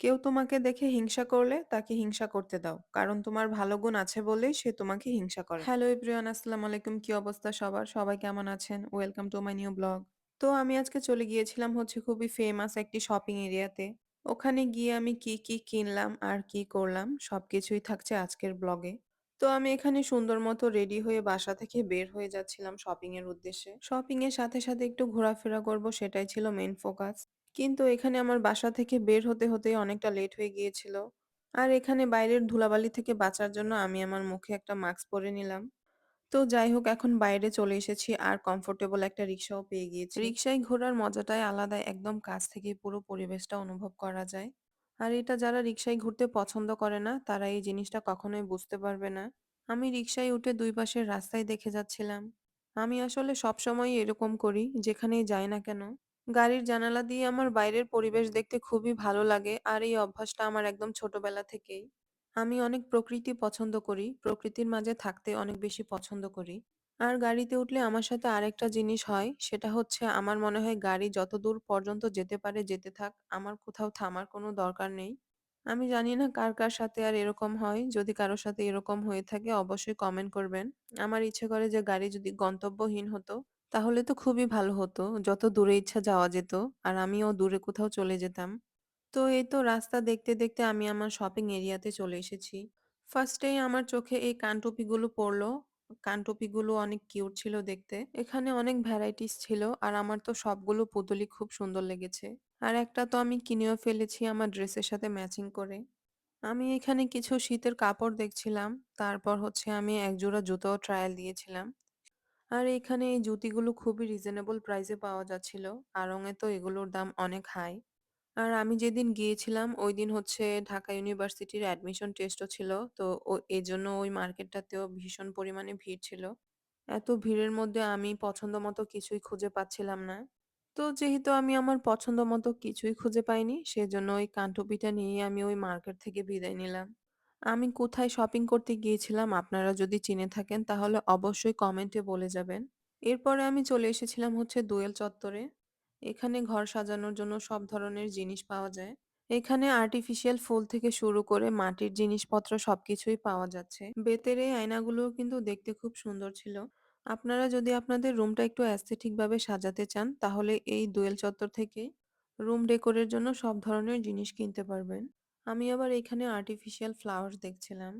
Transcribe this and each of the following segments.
কেউ তোমাকে দেখে হিংসা করলে তাকে হিংসা করতে দাও। কারণ তোমার ভালো গুণ আছে বলেই সে তোমাকে হিংসা করে। হ্যালো এভরিওয়ান আসসালামু আলাইকুম। কি অবস্থা সবার? সবাই কেমন আছেন? Welcome to my new vlog. তো আমি আজকে চলে গিয়েছিলাম হচ্ছে খুবই ফেমাস একটি শপিং এরিয়াতে। ওখানে গিয়ে আমি কি, কি কিনলাম আর কি করলাম সবকিছুই থাকছে আজকের ব্লগে। তো আমি এখানে সুন্দর মতো রেডি হয়ে বাসা থেকে বের হয়ে যাচ্ছিলাম শপিং এর উদ্দেশ্যে। শপিং এর সাথে, সাথে একটু ঘোরাফেরা করব সেটাই ছিল মেন ফোকাস। কিন্তু এখানে আমার বাসা থেকে বের হতে, হতে অনেকটা লেট হয়ে গিয়েছিল। আর এখানে বাইরের ধুলাবালি থেকে বাঁচার জন্য আমি আমার মুখে একটা মাস্ক পরে নিলাম। তো যাই হোক এখন বাইরে চলে এসেছি আর কমফোর্টেবল একটা রিক্সাও পেয়ে গিয়েছি। রিক্সায় ঘোরার মজাটাই আলাদা একদম কাছ থেকে পুরো পরিবেশটা অনুভব করা যায়। আর এটা যারা রিক্সায় ঘুরতে পছন্দ করে না তারা এই জিনিসটা কখনোই বুঝতে পারবে না। আমি রিক্সায় উঠে দুই পাশের রাস্তায় দেখে যাচ্ছিলাম। আমি আসলে সবসময়ই এরকম করি যেখানেই যাই না কেন। গাড়ির জানালা দিয়ে আমার বাইরের পরিবেশ দেখতে খুবই ভালো লাগে আর এই অভ্যাসটা আমার একদম ছোটবেলা থেকেই। আমি অনেক প্রকৃতি পছন্দ করি। প্রকৃতির মাঝে থাকতে অনেক বেশি পছন্দ করি। আর গাড়িতে উঠলে আমার সাথে আরেকটা জিনিস হয়, সেটা হচ্ছে আমার মনে হয় গাড়ি যতদূর পর্যন্ত যেতে পারে যেতে থাক। আমার কোথাও থামার কোনো দরকার নেই। আমি জানি না কার, কার সাথে আর এরকম হয়। যদি কারও সাথে এরকম হয়ে থাকে অবশ্যই কমেন্ট করবেন। আমার ইচ্ছে করে যে গাড়ি যদি গন্তব্যহীন হতো, তাহলে তো খুবই ভালো হতো। যত দূরে ইচ্ছা যাওয়া যেত। আর আমিও দূরে কোথাও চলে যেতাম। তো এই তো রাস্তা দেখতে, দেখতে আমি আমার শপিং এরিয়াতে চলে এসেছি। ফার্স্টেই আমার চোখে এই কানটুপিগুলো পড়ল। কানটুপিগুলো অনেক কিউট ছিল দেখতে। এখানে অনেক ভ্যারাইটিস ছিল আর আমার তো সবগুলো পুতুলই খুব সুন্দর লেগেছে। আর একটা তো আমি কিনেও ফেলেছি আমার ড্রেসের সাথে ম্যাচিং করে। আমি এখানে কিছু শীতের কাপড় দেখছিলাম। তারপর হচ্ছে আমি একজোড়া জুতোও ট্রায়াল দিয়েছিলাম। আর এখানে এই জুতিগুলো খুবই রিজনেবল প্রাইসে পাওয়া যাচ্ছিল। আড়ং-এ তো এগুলোর দাম অনেক হাই। আর আমি যেদিন গিয়েছিলাম ওই দিন হচ্ছে ঢাকা ইউনিভার্সিটির অ্যাডমিশন টেস্টও ছিল। তো ও এজন্য ওই মার্কেটটাতেও ভীষণ পরিমাণে ভিড় ছিল। এত ভিড়ের মধ্যে আমি পছন্দ মতো কিছুই খুঁজে পাচ্ছিলাম না। তো যেহেতু আমি আমার পছন্দ মতো কিছুই খুঁজে পাইনি, সেজন্য ওই কানটুপিটা নিয়ে আমি ওই মার্কেট থেকে বিদায় নিলাম। আমি কোথায় শপিং করতে গিয়েছিলাম আপনারা যদি চিনে থাকেন, তাহলে অবশ্যই কমেন্টে বলে যাবেন। এরপরে আমি চলে এসেছিলাম হচ্ছে দোয়েল চত্বরে। এখানে ঘর সাজানোর জন্য সব ধরনের জিনিস পাওয়া যায়। এখানে আর্টিফিশিয়াল ফুল থেকে শুরু করে মাটির জিনিসপত্র সবকিছুই পাওয়া যাচ্ছে। বেতের এই আয়নাগুলোও কিন্তু দেখতে খুব সুন্দর ছিল। আপনারা যদি আপনাদের রুমটা একটু অ্যাস্থেটিক ভাবে সাজাতে চান, তাহলে এই দোয়েল চত্বর থেকে রুম ডেকোরের জন্য সব ধরনের জিনিস কিনতে পারবেন। আমি আবার এখানে আর্টিফিশিয়াল ফ্লাওয়ার্স দেখছিলাম।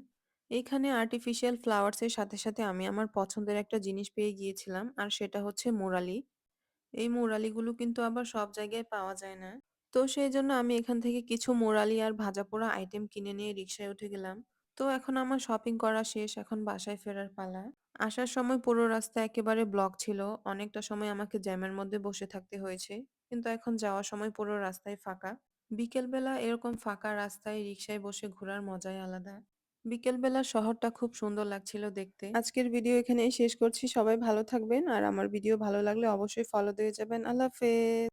এখানে আর্টিফিশিয়াল ফ্লাওয়ার্স এর সাথে, সাথে আমি আমার পছন্দের একটা জিনিস পেয়ে গিয়েছিলাম আর সেটা হচ্ছে মুরালি। এই মুরালিগুলো কিন্তু আবার সব জায়গায় পাওয়া যায় না। তো সেই জন্য আমি এখান থেকে কিছু মোরালি আর ভাজা পোড়া আইটেম কিনে নিয়ে রিক্সায় উঠে গেলাম। তো এখন আমার শপিং করা শেষ, এখন বাসায় ফেরার পালা। আসার সময় পুরো রাস্তা একেবারে ব্লক ছিল। অনেকটা সময় আমাকে জ্যামের মধ্যে বসে থাকতে হয়েছে। কিন্তু এখন যাওয়ার সময় পুরো রাস্তায় ফাঁকা। বিকেলবেলা এরকম ফাঁকা রাস্তায় রিক্সায় বসে ঘোরার মজাই আলাদা। বিকেলবেলা শহরটা খুব সুন্দর লাগছিল দেখতে। আজকের ভিডিও এখানেই শেষ করছি। সবাই ভালো থাকবেন আর আমার ভিডিও ভালো লাগলে অবশ্যই ফলো দিয়ে যাবেন। আল্লাহ হাফেজ।